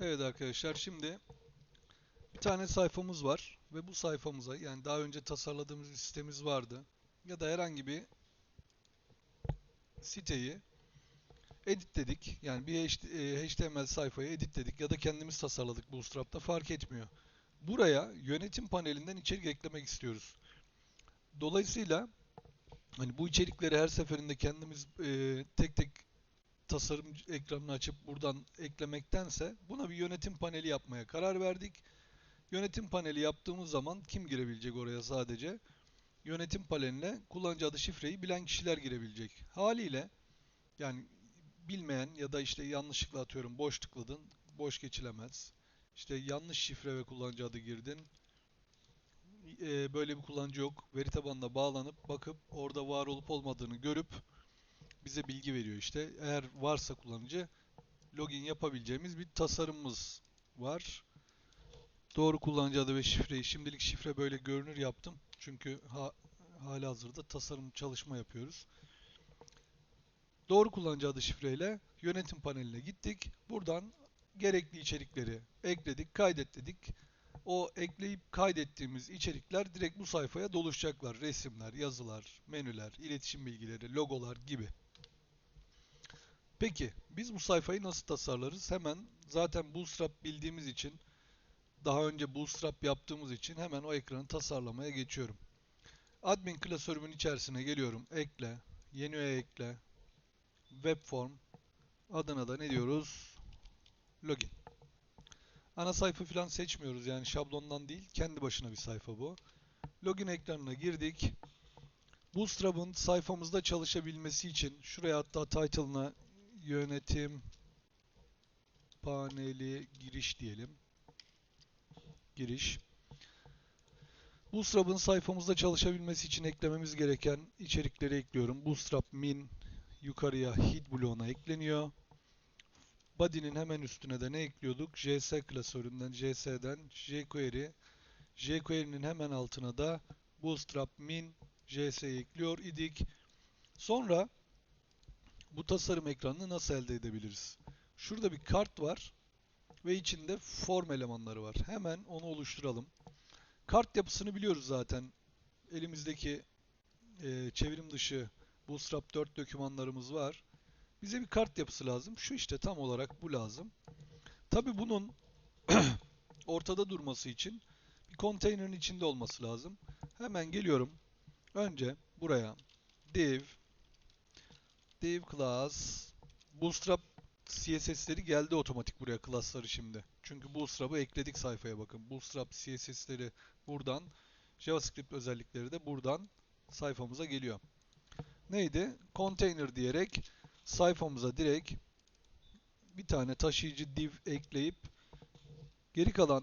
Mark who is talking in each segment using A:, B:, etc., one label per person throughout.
A: Evet arkadaşlar şimdi bir tane sayfamız var ve bu sayfamıza yani daha önce tasarladığımız bir sitemiz vardı ya da herhangi bir siteyi editledik. Yani bir HTML sayfayı editledik ya da kendimiz tasarladık Bootstrap'ta fark etmiyor. Buraya yönetim panelinden içerik eklemek istiyoruz. Dolayısıyla hani bu içerikleri her seferinde kendimiz e, tek tek tasarım ekranını açıp buradan eklemektense buna bir yönetim paneli yapmaya karar verdik. Yönetim paneli yaptığımız zaman kim girebilecek oraya sadece? Yönetim paneline kullanıcı adı şifreyi bilen kişiler girebilecek. Haliyle yani bilmeyen ya da işte yanlışlıkla atıyorum boş tıkladın, boş geçilemez. İşte yanlış şifre ve kullanıcı adı girdin. Ee, böyle bir kullanıcı yok. Veri tabanına bağlanıp bakıp orada var olup olmadığını görüp bize bilgi veriyor işte. Eğer varsa kullanıcı login yapabileceğimiz bir tasarımımız var. Doğru kullanıcı adı ve şifreyi şimdilik şifre böyle görünür yaptım. Çünkü ha, hala hazırda tasarım çalışma yapıyoruz. Doğru kullanıcı adı şifreyle yönetim paneline gittik. Buradan gerekli içerikleri ekledik, kaydet dedik. O ekleyip kaydettiğimiz içerikler direkt bu sayfaya doluşacaklar. Resimler, yazılar, menüler, iletişim bilgileri, logolar gibi. Peki biz bu sayfayı nasıl tasarlarız? Hemen zaten Bootstrap bildiğimiz için daha önce Bootstrap yaptığımız için hemen o ekranı tasarlamaya geçiyorum. Admin klasörümün içerisine geliyorum. Ekle, yeni üye ekle, web form adına da ne diyoruz? Login. Ana sayfa falan seçmiyoruz yani şablondan değil. Kendi başına bir sayfa bu. Login ekranına girdik. Bootstrap'ın sayfamızda çalışabilmesi için şuraya hatta title'ına yönetim paneli giriş diyelim. Giriş. Bootstrap'ın sayfamızda çalışabilmesi için eklememiz gereken içerikleri ekliyorum. Bootstrap min yukarıya head bloğuna ekleniyor. Body'nin hemen üstüne de ne ekliyorduk? JS klasöründen, JS'den jQuery. jQuery'nin hemen altına da Bootstrap min JS'yi ekliyor idik. Sonra bu tasarım ekranını nasıl elde edebiliriz? Şurada bir kart var ve içinde form elemanları var. Hemen onu oluşturalım. Kart yapısını biliyoruz zaten. Elimizdeki e, çevrim dışı Bootstrap 4 dokümanlarımız var. Bize bir kart yapısı lazım. Şu işte tam olarak bu lazım. Tabi bunun ortada durması için bir konteynerin içinde olması lazım. Hemen geliyorum. Önce buraya div div class bootstrap CSS'leri geldi otomatik buraya class'ları şimdi. Çünkü bootstrap'ı ekledik sayfaya bakın. Bootstrap CSS'leri buradan JavaScript özellikleri de buradan sayfamıza geliyor. Neydi? Container diyerek sayfamıza direkt bir tane taşıyıcı div ekleyip geri kalan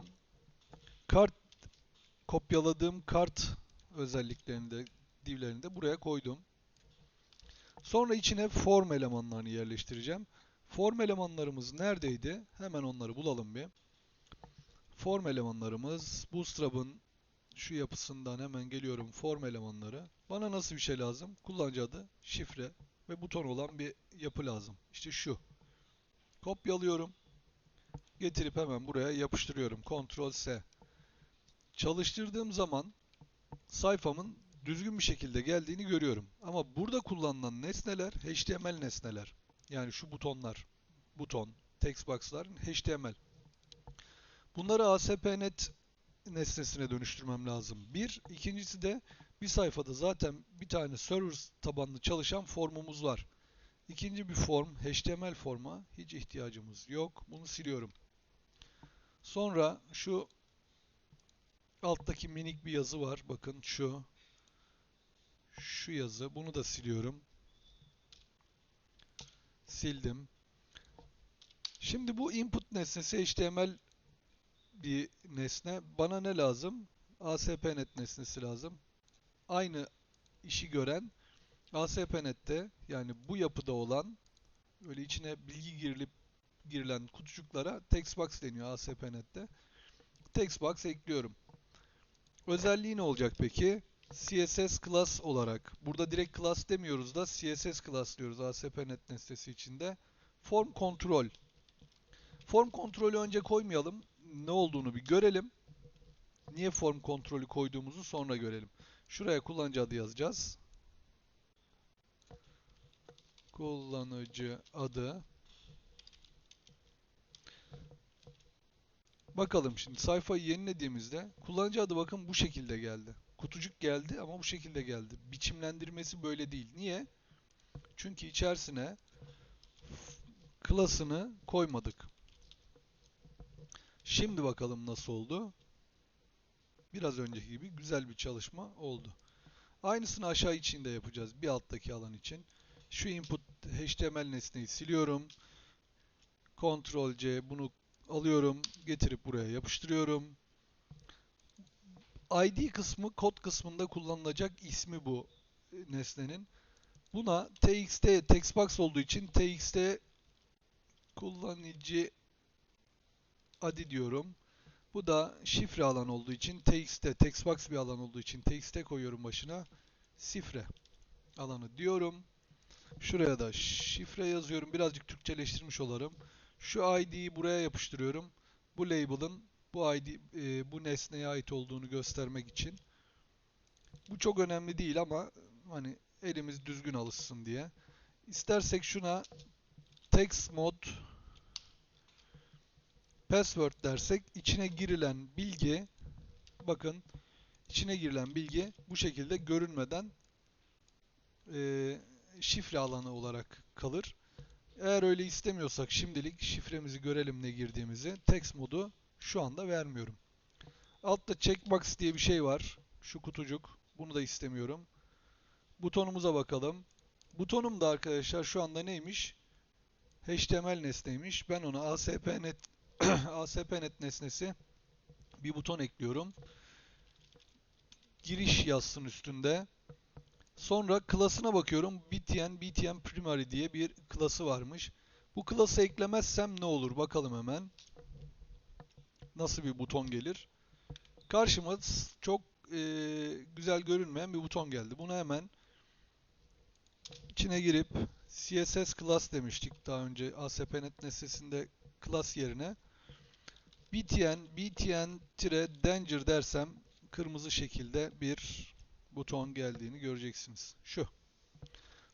A: kart kopyaladığım kart özelliklerini de divlerini de buraya koydum. Sonra içine form elemanlarını yerleştireceğim. Form elemanlarımız neredeydi? Hemen onları bulalım bir. Form elemanlarımız Bootstrap'ın şu yapısından hemen geliyorum form elemanları. Bana nasıl bir şey lazım? Kullanıcı adı, şifre ve buton olan bir yapı lazım. İşte şu. Kopyalıyorum. Getirip hemen buraya yapıştırıyorum. Ctrl S. Çalıştırdığım zaman sayfamın düzgün bir şekilde geldiğini görüyorum. Ama burada kullanılan nesneler HTML nesneler. Yani şu butonlar, buton, textbox'lar HTML. Bunları ASP.NET nesnesine dönüştürmem lazım. Bir. ikincisi de bir sayfada zaten bir tane server tabanlı çalışan formumuz var. İkinci bir form, HTML forma hiç ihtiyacımız yok. Bunu siliyorum. Sonra şu alttaki minik bir yazı var. Bakın şu. Şu yazı. Bunu da siliyorum. Sildim. Şimdi bu input nesnesi HTML bir nesne. Bana ne lazım? ASP.NET nesnesi lazım. Aynı işi gören ASP.NET'te yani bu yapıda olan böyle içine bilgi girilip girilen kutucuklara textbox deniyor ASP.NET'te. Textbox ekliyorum. Özelliği ne olacak peki? CSS class olarak. Burada direkt class demiyoruz da CSS class diyoruz ASP.NET nesnesi içinde. Form control Form kontrolü önce koymayalım. Ne olduğunu bir görelim. Niye form kontrolü koyduğumuzu sonra görelim. Şuraya kullanıcı adı yazacağız. Kullanıcı adı. Bakalım şimdi sayfayı yenilediğimizde kullanıcı adı bakın bu şekilde geldi. Kutucuk geldi ama bu şekilde geldi. Biçimlendirmesi böyle değil. Niye? Çünkü içerisine klasını koymadık. Şimdi bakalım nasıl oldu. Biraz önceki gibi güzel bir çalışma oldu. Aynısını aşağı için de yapacağız. Bir alttaki alan için. Şu input HTML nesneyi siliyorum. Ctrl C bunu alıyorum. Getirip buraya yapıştırıyorum. ID kısmı kod kısmında kullanılacak ismi bu nesnenin. Buna txt textbox olduğu için txt kullanıcı adı diyorum. Bu da şifre alan olduğu için txt textbox bir alan olduğu için txt koyuyorum başına. Şifre alanı diyorum. Şuraya da şifre yazıyorum. Birazcık Türkçeleştirmiş olarım. Şu ID'yi buraya yapıştırıyorum. Bu label'ın bu ID e, bu nesneye ait olduğunu göstermek için. Bu çok önemli değil ama hani elimiz düzgün alışsın diye. İstersek şuna text mod password dersek içine girilen bilgi bakın içine girilen bilgi bu şekilde görünmeden e, şifre alanı olarak kalır. Eğer öyle istemiyorsak şimdilik şifremizi görelim ne girdiğimizi. Text modu şu anda vermiyorum. Altta checkbox diye bir şey var. Şu kutucuk. Bunu da istemiyorum. Butonumuza bakalım. Butonum da arkadaşlar şu anda neymiş? HTML nesneymiş. Ben ona ASP.NET ASP.NET nesnesi bir buton ekliyorum. Giriş yazsın üstünde. Sonra klasına bakıyorum. btn, btn primary diye bir klası varmış. Bu klası eklemezsem ne olur? Bakalım hemen. Nasıl bir buton gelir? Karşıma çok e, güzel görünmeyen bir buton geldi. Bunu hemen içine girip CSS class demiştik daha önce ASP.NET nesnesinde class yerine btn, btn-danger dersem kırmızı şekilde bir buton geldiğini göreceksiniz. Şu.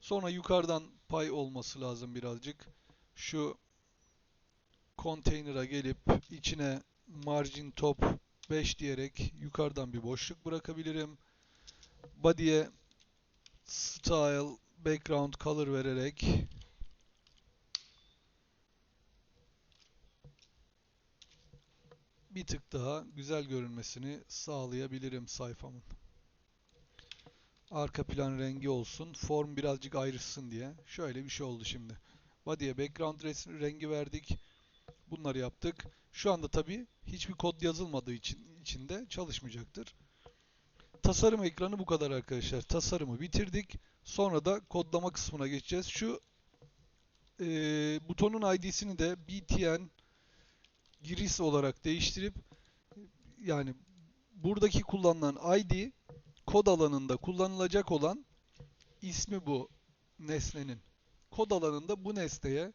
A: Sonra yukarıdan pay olması lazım birazcık. Şu container'a gelip içine margin top 5 diyerek yukarıdan bir boşluk bırakabilirim. Body'ye style background color vererek bir tık daha güzel görünmesini sağlayabilirim sayfamın. Arka plan rengi olsun. Form birazcık ayrışsın diye. Şöyle bir şey oldu şimdi. Body'ye background rengi verdik. Bunları yaptık. Şu anda tabi hiçbir kod yazılmadığı için içinde çalışmayacaktır. Tasarım ekranı bu kadar arkadaşlar. Tasarımı bitirdik. Sonra da kodlama kısmına geçeceğiz. Şu e, butonun ID'sini de btn giriş olarak değiştirip yani buradaki kullanılan ID kod alanında kullanılacak olan ismi bu nesnenin. Kod alanında bu nesneye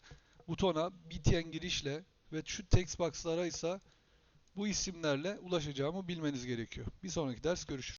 A: butona btn girişle ve şu text box'lara ise bu isimlerle ulaşacağımı bilmeniz gerekiyor. Bir sonraki ders görüşürüz.